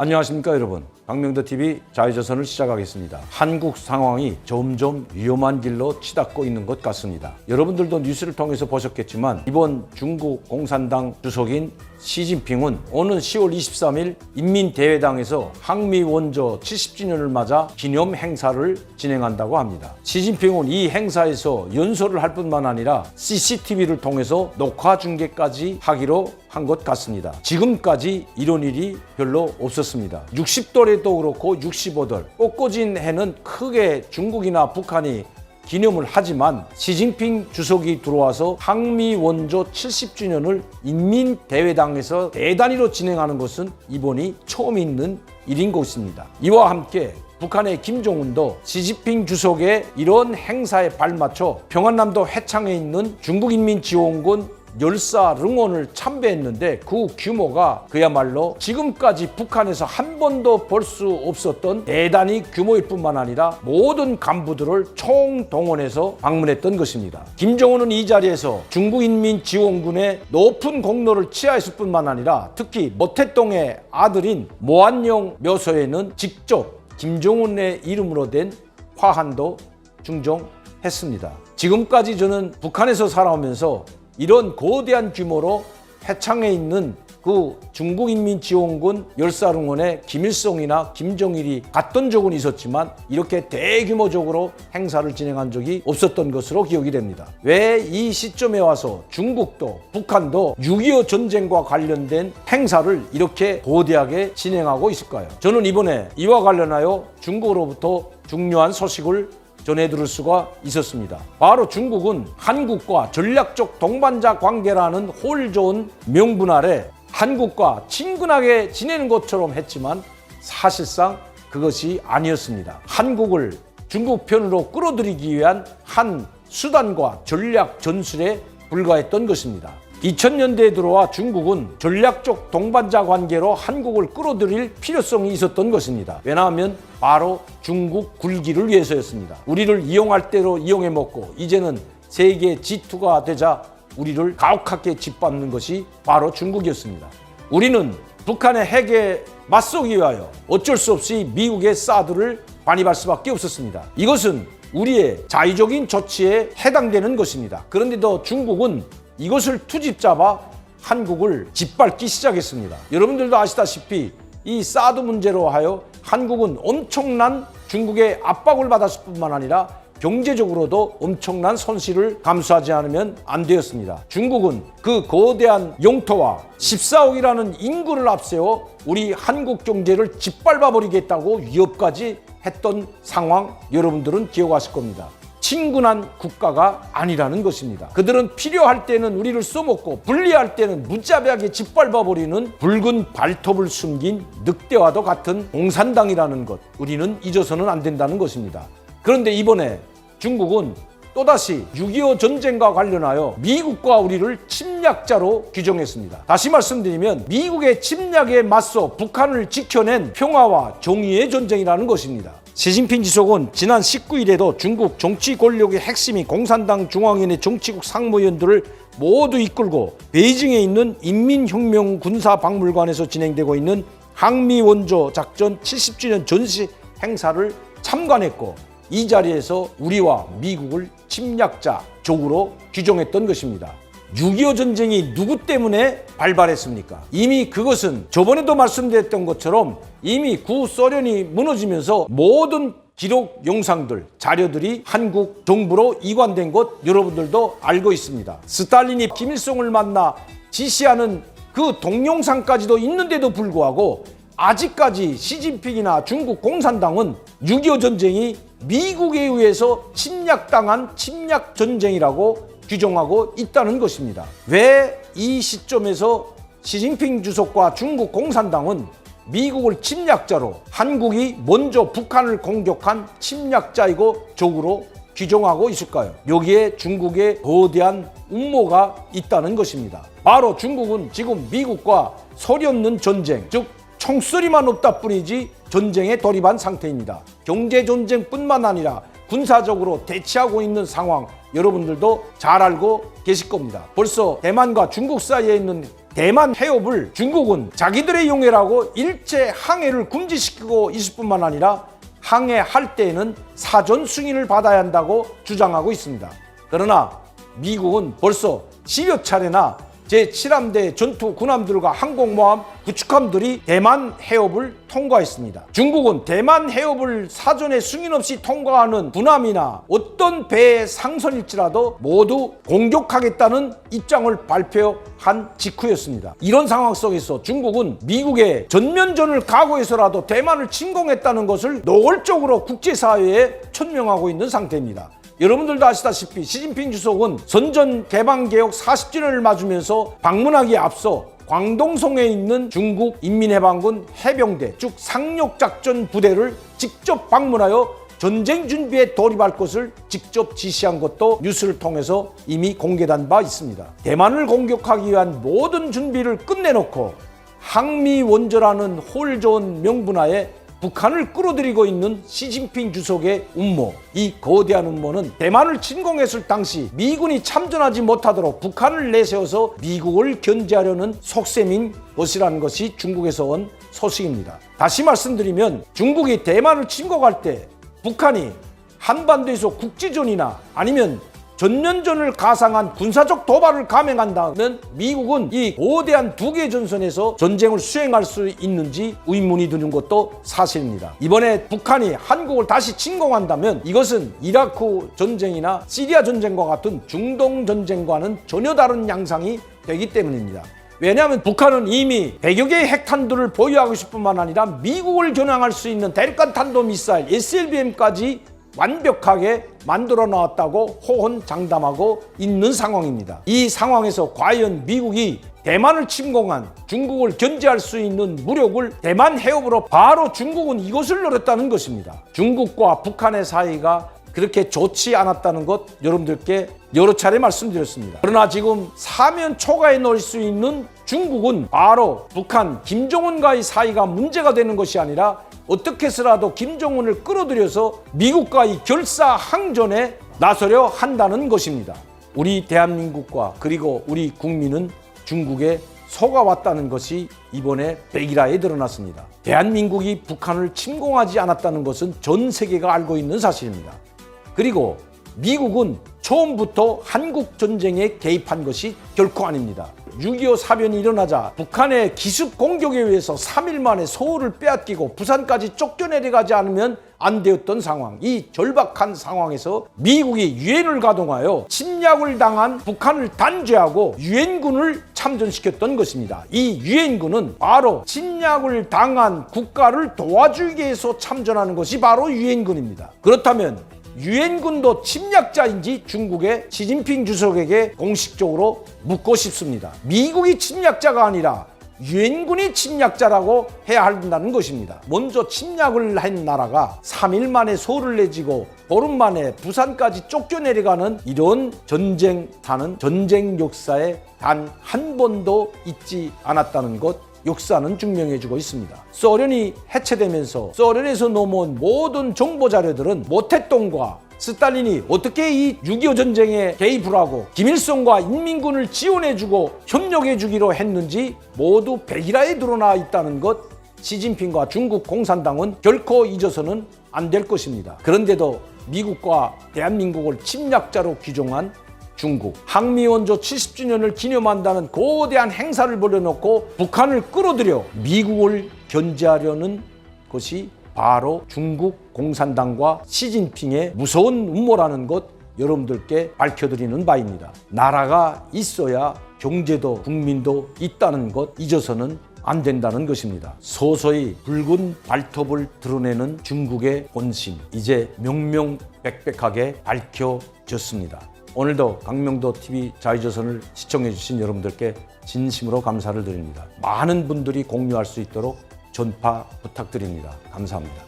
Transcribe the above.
안녕하십니까 여러분. 박명도 TV 자유조선을 시작하겠습니다. 한국 상황이 점점 위험한 길로 치닫고 있는 것 같습니다. 여러분들도 뉴스를 통해서 보셨겠지만 이번 중국 공산당 주석인 시진핑은 오는 10월 23일 인민대회당에서 항미 원조 70주년을 맞아 기념 행사를 진행한다고 합니다 시진핑은 이 행사에서 연설을 할 뿐만 아니라 CCTV를 통해서 녹화 중계까지 하기로 한 것 같습니다. 지금까지 이런 일이 별로 없었습니다. 60돌에도 그렇고 65돌 꽃꽂인 해는 크게 중국이나 북한이 기념을 하지만 시진핑 주석이 들어와서 항미 원조 70주년을 인민대회당에서 대단위로 진행하는 것은 이번이 처음 있는 일인 것입니다. 이와 함께 북한의 김정은도 시진핑 주석의 이런 행사에 발맞춰 평안남도 해창에 있는 중국인민지원군 열사 릉원을 참배했는데 그 규모가 그야말로 지금까지 북한에서 한 번도 볼 수 없었던 대단히 규모일 뿐만 아니라 모든 간부들을 총동원해서 방문했던 것입니다. 김정은은 이 자리에서 중국인민지원군의 높은 공로를 치하했을 뿐만 아니라 특히 모태동의 아들인 모한영 묘소에는 직접 김정은의 이름으로 된 화환도 중정했습니다. 지금까지 저는 북한에서 살아오면서 이런 거대한 규모로 해창에 있는 그 중국인민지원군 열사릉원에 김일성이나 김정일이 갔던 적은 있었지만 이렇게 대규모적으로 행사를 진행한 적이 없었던 것으로 기억이 됩니다. 왜 이 시점에 와서 중국도 북한도 6.25 전쟁과 관련된 행사를 이렇게 거대하게 진행하고 있을까요? 저는 이번에 이와 관련하여 중국으로부터 중요한 소식을 전해 들을 수가 있었습니다. 바로 중국은 한국과 전략적 동반자 관계라는 홀 좋은 명분 아래 한국과 친근하게 지내는 것처럼 했지만 사실상 그것이 아니었습니다. 한국을 중국 편으로 끌어들이기 위한 한 수단과 전략 전술에 불과했던 것입니다. 2000년대에 들어와 중국은 전략적 동반자 관계로 한국을 끌어들일 필요성이 있었던 것입니다. 왜냐하면 바로 중국 굴기를 위해서였습니다. 우리를 이용할 대로 이용해 먹고 이제는 세계 G2가 되자 우리를 가혹하게 짓밟는 것이 바로 중국이었습니다. 우리는 북한의 핵에 맞서기 위하여 어쩔 수 없이 미국의 사드를 반입할 수밖에 없었습니다. 이것은 우리의 자의적인 조치에 해당되는 것입니다. 그런데도 중국은 이것을 투집 잡아 한국을 짓밟기 시작했습니다. 여러분들도 아시다시피 이 사드 문제로 하여 한국은 엄청난 중국의 압박을 받았을 뿐만 아니라 경제적으로도 엄청난 손실을 감수하지 않으면 안 되었습니다. 중국은 그 거대한 영토와 14억이라는 인구를 앞세워 우리 한국 경제를 짓밟아 버리겠다고 위협까지 했던 상황 여러분들은 기억하실 겁니다. 친근한 국가가 아니라는 것입니다. 그들은 필요할 때는 우리를 써먹고 불리할 때는 무자비하게 짓밟아버리는 붉은 발톱을 숨긴 늑대와도 같은 공산당이라는 것 우리는 잊어서는 안 된다는 것입니다. 그런데 이번에 중국은 또다시 6.25 전쟁과 관련하여 미국과 우리를 침략자로 규정했습니다. 다시 말씀드리면 미국의 침략에 맞서 북한을 지켜낸 평화와 정의의 전쟁이라는 것입니다. 시진핑 지속은 지난 19일에도 중국 정치 권력의 핵심이 공산당 중앙위원회 정치국 상무위원들을 모두 이끌고 베이징에 있는 인민혁명 군사박물관에서 진행되고 있는 항미 원조 작전 70주년 전시 행사를 참관했고 이 자리에서 우리와 미국을 침략자적으로 규정했던 것입니다. 6.25 전쟁이 누구 때문에 발발했습니까? 이미 그것은 저번에도 말씀드렸던 것처럼 이미 구소련이 무너지면서 모든 기록 영상들, 자료들이 한국 정부로 이관된 것 여러분들도 알고 있습니다. 스탈린이 김일성을 만나 지시하는 그 동영상까지도 있는데도 불구하고 아직까지 시진핑이나 중국 공산당은 6.25 전쟁이 미국에 의해서 침략당한 침략 전쟁이라고 규정하고 있다는 것입니다. 왜 이 시점에서 시진핑 주석과 중국 공산당은 미국을 침략자로 한국이 먼저 북한을 공격한 침략자이고 적으로 규정하고 있을까요? 여기에 중국의 거대한 음모가 있다는 것입니다. 바로 중국은 지금 미국과 소리 없는 전쟁, 즉 총소리만 없다 뿐이지 전쟁에 돌입한 상태입니다. 경제 전쟁뿐만 아니라 군사적으로 대치하고 있는 상황 여러분들도 잘 알고 계실 겁니다. 벌써 대만과 중국 사이에 있는 대만 해협을 중국은 자기들의 용해라고 일제 항해를 금지시키고 있을 뿐만 아니라 항해할 때에는 사전 승인을 받아야 한다고 주장하고 있습니다. 그러나 미국은 벌써 10여 차례나 제7함대 전투 군함들과 항공모함 구축함들이 대만 해협을 통과했습니다. 중국은 대만 해협을 사전에 승인 없이 통과하는 군함이나 어떤 배의 상선일지라도 모두 공격하겠다는 입장을 발표한 직후였습니다. 이런 상황 속에서 중국은 미국의 전면전을 각오해서라도 대만을 침공했다는 것을 노골적으로 국제사회에 천명하고 있는 상태입니다. 여러분들도 아시다시피 시진핑 주석은 선전 개방 개혁 40주년을 맞으면서 방문하기에 앞서 광동성에 있는 중국 인민해방군 해병대 즉 상륙작전 부대를 직접 방문하여 전쟁 준비에 돌입할 것을 직접 지시한 것도 뉴스를 통해서 이미 공개된 바 있습니다. 대만을 공격하기 위한 모든 준비를 끝내놓고 항미 원조라는 홀 좋은 명분하에 북한을 끌어들이고 있는 시진핑 주석의 음모. 이 거대한 음모는 대만을 침공했을 당시 미군이 참전하지 못하도록 북한을 내세워서 미국을 견제하려는 속셈인 것이라는 것이 중국에서 온 소식입니다. 다시 말씀드리면 중국이 대만을 침공할 때 북한이 한반도에서 국지전이나 아니면 전면전을 가상한 군사적 도발을 감행한다면 미국은 이 거대한 두 개의 전선에서 전쟁을 수행할 수 있는지 의문이 드는 것도 사실입니다. 이번에 북한이 한국을 다시 침공한다면 이것은 이라크 전쟁이나 시리아 전쟁과 같은 중동 전쟁과는 전혀 다른 양상이 되기 때문입니다. 왜냐하면 북한은 이미 100여 개의 핵탄두를 보유하고 있을 뿐만 아니라 미국을 겨냥할 수 있는 대륙간 탄도 미사일 SLBM까지 완벽하게 만들어 놨다고 호언장담하고 있는 상황입니다. 이 상황에서 과연 미국이 대만을 침공한 중국을 견제할 수 있는 무력을 대만 해협으로 바로 중국은 이것을 노렸다는 것입니다. 중국과 북한의 사이가 그렇게 좋지 않았다는 것 여러분들께 여러 차례 말씀드렸습니다. 그러나 지금 사면 초과에 놓을 수 있는 중국은 바로 북한 김정은과의 사이가 문제가 되는 것이 아니라 어떻게 해서라도 김정은을 끌어들여서 미국과의 결사 항전에 나서려 한다는 것입니다. 우리 대한민국과 그리고 우리 국민은 중국에 속아왔다는 것이 이번에 백일화에 드러났습니다. 대한민국이 북한을 침공하지 않았다는 것은 전 세계가 알고 있는 사실입니다. 그리고 미국은 처음부터 한국 전쟁에 개입한 것이 결코 아닙니다. 6.25 사변이 일어나자 북한의 기습 공격에 의해서 3일 만에 서울을 빼앗기고 부산까지 쫓겨내려가지 않으면 안 되었던 상황. 이 절박한 상황에서 미국이 유엔을 가동하여 침략을 당한 북한을 단죄하고 유엔군을 참전시켰던 것입니다. 이 유엔군은 바로 침략을 당한 국가를 도와주기 위해서 참전하는 것이 바로 유엔군입니다. 그렇다면 유엔군도 침략자인지 중국의 시진핑 주석에게 공식적으로 묻고 싶습니다. 미국이 침략자가 아니라 유엔군이 침략자라고 해야 한다는 것입니다. 먼저 침략을 한 나라가 3일 만에 서울을 내지고 보름 만에 부산까지 쫓겨내려가는 이런 전쟁 타는 전쟁 역사에 단 한 번도 있지 않았다는 것 역사는 증명해주고 있습니다. 소련이 해체되면서 소련에서 넘어온 모든 정보 자료들은 모태똥과 스탈린이 어떻게 이 6.25 전쟁에 개입을 하고 김일성과 인민군을 지원해주고 협력해주기로 했는지 모두 백일화에 드러나 있다는 것 시진핑과 중국 공산당은 결코 잊어서는 안 될 것입니다. 그런데도 미국과 대한민국을 침략자로 규정한 중국 항미 원조 70주년을 기념한다는 거대한 행사를 벌여놓고 북한을 끌어들여 미국을 견제하려는 것이 바로 중국 공산당과 시진핑의 무서운 음모라는 것 여러분들께 밝혀드리는 바입니다. 나라가 있어야 경제도 국민도 있다는 것 잊어서는 안 된다는 것입니다. 서서히 붉은 발톱을 드러내는 중국의 본심 이제 명명백백하게 밝혀졌습니다. 오늘도 강명도 TV 자유조선을 시청해주신 여러분들께 진심으로 감사를 드립니다. 많은 분들이 공유할 수 있도록 전파 부탁드립니다. 감사합니다.